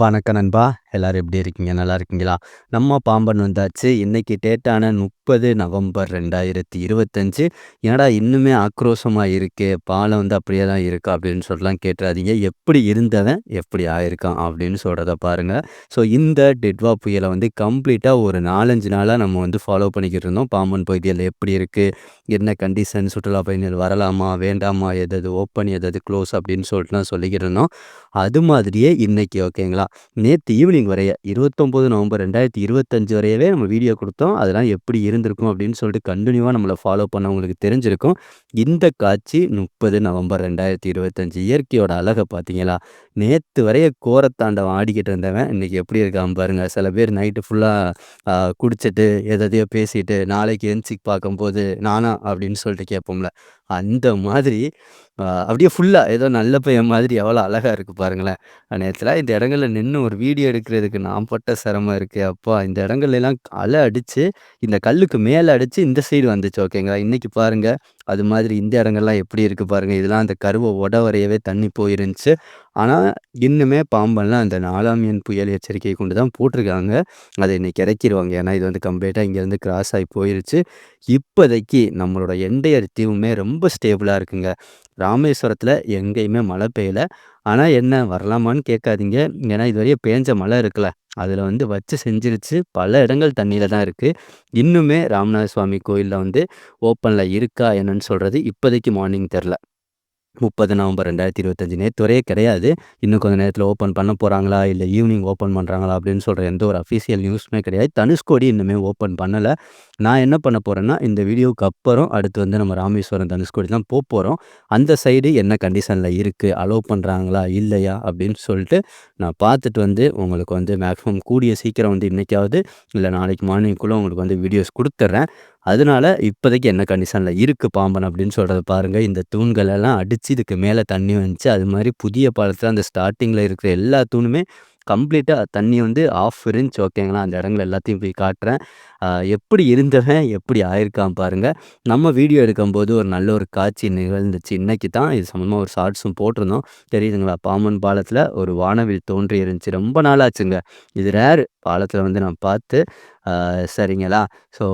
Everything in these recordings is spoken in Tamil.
வணக்க நண்பா. எல்லோரும் எப்படி இருக்கீங்க? நல்லா இருக்கீங்களா? நம்ம பாம்பன் வந்தாச்சு. இன்றைக்கி டேட்டான முப்பது நவம்பர் ரெண்டாயிரத்தி இருபத்தஞ்சு. ஏடா இன்னுமே ஆக்ரோஷமாக இருக்குது பாலம் வந்து அப்படியே தான் இருக்கா? அப்படின்னு சொல்லலாம் கேட்டுறாதீங்க. எப்படி இருந்தவன் எப்படி ஆயிருக்கான் அப்படின்னு சொல்கிறத பாருங்கள் ஸோ இந்த டெட்வா புயலை வந்து கம்ப்ளீட்டாக ஒரு நாலஞ்சு நாளாக நம்ம வந்து ஃபாலோ பண்ணிக்கிட்டு இருந்தோம். பாம்பன் பகுதியில் எப்படி இருக்குது என்ன கண்டிஷன் சுற்றுலா பயணிகள் வரலாமா? வேண்டாமா? எதாவது ஓப்பன் எதாவது க்ளோஸ் அப்படின்னு சொல்லிட்டுலாம் சொல்லிக்கிட்டு இருந்தோம். அது மாதிரியே இன்றைக்கி ஓகேங்களா நேற்று ஈவினிங் வரைய இருபத்தொம்போது நவம்பர் ரெண்டாயிரத்தி இருபத்தஞ்சு வரையவே நம்ம வீடியோ கொடுத்தோம். அதெல்லாம் எப்படி இருந்திருக்கும் அப்படின்னு சொல்லிட்டு கண்டினியூவாக நம்மளை ஃபாலோ பண்ணவங்களுக்கு தெரிஞ்சிருக்கும். இந்த காட்சி முப்பது நவம்பர் ரெண்டாயிரத்தி இருபத்தஞ்சு இயற்கையோட அழகை பார்த்தீங்களா? நேற்று வரைய கோரத்தாண்டவன் ஆடிக்கிட்டு இருந்தவன். இன்றைக்கி எப்படி இருக்கான் பாருங்கள் சில பேர் நைட்டு ஃபுல்லாக குடிச்சிட்டு எதையோ பேசிட்டு நாளைக்கு என்சி பார்க்கும்போது நானா அப்படின்னு சொல்லிட்டு கேட்போம்ல. அந்த மாதிரி அப்படியே ஃபுல்லாக ஏதோ நல்ல பையன் மாதிரி எவ்வளோ அழகாக இருக்குது பாருங்களேன். நேரத்தில் இந்த இடங்களில் நின்று ஒரு வீடியோ எடுக்கிறதுக்கு நான் பட்ட சிரமம் இருக்குது அப்பா இந்த இடங்கள்லாம் அலை அடித்து இந்த கல்லுக்கு மேலே அடித்து இந்த சைடு வந்துச்சு ஓகேங்களா இன்றைக்கி பாருங்கள் அது மாதிரி இந்த இடங்கள்லாம் எப்படி இருக்குது பாருங்கள் இதெல்லாம் அந்த கருவை உட வரையவே தண்ணி போயிருந்துச்சு. ஆனால் இன்னுமே பாம்பெல்லாம் அந்த நாலாம் எண் புயல் எச்சரிக்கை கொண்டு தான் போட்டிருக்காங்க. அதை இன்னைக்கு இறக்கிடுவாங்க ஏன்னா இது வந்து கம்ப்ளீட்டாக இங்கேருந்து கிராஸ் ஆகி போயிருச்சு. இப்போதைக்கு நம்மளோட எண்டையர் தீவுமே ரொம்ப ஸ்டேபிளாக இருக்குங்க. ராமேஸ்வரத்தில் எங்கேயுமே மழை பெய்யலை. ஆனால் என்ன வரலாமான்னு கேட்காதீங்க. ஏன்னா இதுவரையே பேஞ்ச மழை இருக்குல்ல. அதில் வந்து வச்சு செஞ்சிருச்சு. பல இடங்கள் தண்ணியில் தான் இருக்குது இன்னுமே ராமநாத சுவாமி கோயிலில் வந்து ஓப்பனில் இருக்கா என்னன்னு சொல்கிறது இப்போதைக்கு மார்னிங் தெரில முப்பது நவம்பர் ரெண்டாயிரத்தி இருபத்தஞ்சி நேற்றுவரையே கிடையாது. இன்னும் கொஞ்சம் நேரத்தில் ஓப்பன் பண்ண போகிறாங்களா இல்லை ஈவினிங் ஓப்பன் பண்ணுறாங்களா அப்படின்னு சொல்கிற எந்த ஒரு அஃபீஷியல் நியூஸுமே கிடையாது. தனுஷ்கோடி இன்னுமே ஓப்பன் பண்ணலை. நான் என்ன பண்ண போகிறேன்னா இந்த வீடியோவுக்கு அப்புறம் அடுத்து வந்து நம்ம ராமேஸ்வரம் தனுஷ்கோடி தான் போக போகிறோம் அந்த சைடு என்ன கண்டிஷனில் இருக்குது அலோவ் பண்ணுறாங்களா இல்லையா? அப்படின்னு சொல்லிட்டு நான் பார்த்துட்டு வந்து உங்களுக்கு வந்து மேக்ஸிமம் கூடிய சீக்கிரம் வந்து இன்றைக்காவது இல்லை நாளைக்கு மார்னிங்குள்ளே உங்களுக்கு வந்து வீடியோஸ் கொடுத்துட்றேன் அதனால இப்போதைக்கு என்ன கண்டிஷனில் இருக்குது பாம்பன் அப்படின்னு சொல்கிறத பாருங்கள் இந்த தூண்களெல்லாம் அடி வச்சு இதுக்கு மேலே தண்ணி வந்துச்சு அது மாதிரி புதிய பாலத்தில் அந்த ஸ்டார்டிங்கில் இருக்கிற எல்லா தூணுமே கம்ப்ளீட்டாக தண்ணி வந்து ஆஃப் இருந்துச்சு ஓகேங்களா அந்த இடங்கள் எல்லாத்தையும் போய் காட்டுறேன். எப்படி இருந்தவன் எப்படி ஆயிருக்கான் பாருங்கள் நம்ம வீடியோ எடுக்கும்போது ஒரு நல்ல ஒரு காட்சி நிகழ்ந்துச்சு. இன்றைக்கி தான் இது சம்மந்தமாக ஒரு ஷார்ட்ஸும் போட்டிருந்தோம். தெரியுதுங்களா? பாம்பன் பாலத்தில் ஒரு வானவில் தோன்றி இருந்துச்சு ரொம்ப நாளாச்சுங்க இது ரேர் பாலத்தில் வந்து நான் பார்த்து சரிங்களா? ஸோ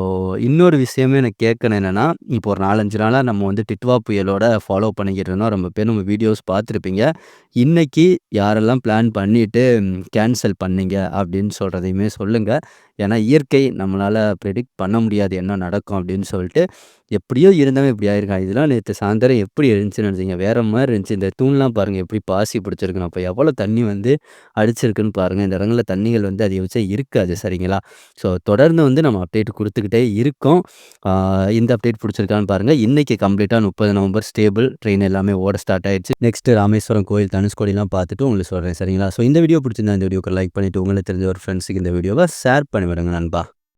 இன்னொரு விஷயமே எனக்கு கேட்கணும் என்னென்னா இப்போ ஒரு நாலஞ்சு நாளாக நம்ம வந்து டிட்வா புயலோட ஃபாலோ பண்ணிக்கிட்டு இருந்தோம். ரொம்ப பேர் நம்ம வீடியோஸ் பார்த்துருப்பீங்க. இன்றைக்கி யாரெல்லாம் பிளான் பண்ணிவிட்டு கேன்சல் பண்ணீங்க அப்படின்னு சொல்கிறதையுமே சொல்லுங்கள் ஏன்னா இயற்கை நம்மளால் ப்ரெடிக்ட் பண்ண முடியாது என்ன நடக்கும் அப்படின்னு சொல்லிட்டு. எப்படியோ இருந்தவன் இப்படி ஆயிருக்கான். இதெல்லாம் நேற்று சாயந்தரம் எப்படி இருந்துச்சுன்னு நினச்சிங்க? வேறு மாதிரி இருந்துச்சு. இந்த தூண்லாம் பாருங்கள் எப்படி பாசி பிடிச்சிருக்கணும் அப்போ எவ்வளோ தண்ணி வந்து அடிச்சிருக்குன்னு பாருங்கள் இந்த இடங்களில் தண்ணிகள் வந்து அதிகபட்சம் இருக்காது சரிங்களா? ஸோ தொடர்ந்து வந்து நம்ம அப்டேட் கொடுத்துக்கிட்டே இருக்கோம். இந்த அப்டேட் பிடிச்சிருக்கான்னு பாருங்கள் இன்றைக்கி கம்ப்ளீட்டாக முப்பது நவம்பர் ஸ்டேபிள் ட்ரெயின் எல்லாமே ஓட ஸ்டார்ட் ஆயிடுச்சு. நெக்ஸ்ட் ராமேஸ்வரம் கோயில் தனுஷ்கோடிலாம் பார்த்துட்டு உங்களுக்கு சொல்கிறேன் சரிங்களா? ஸோ இந்த வீடியோ பிடிச்சிருந்தா இந்த வீடியோக்கு லைக் பண்ணிவிட்டு உங்களுக்கு தெரிஞ்ச ஒரு ஃப்ரெண்ட்ஸுக்கு இந்த வீடியோவை ஷேர் பண்ணி விடுங்க நண்பா.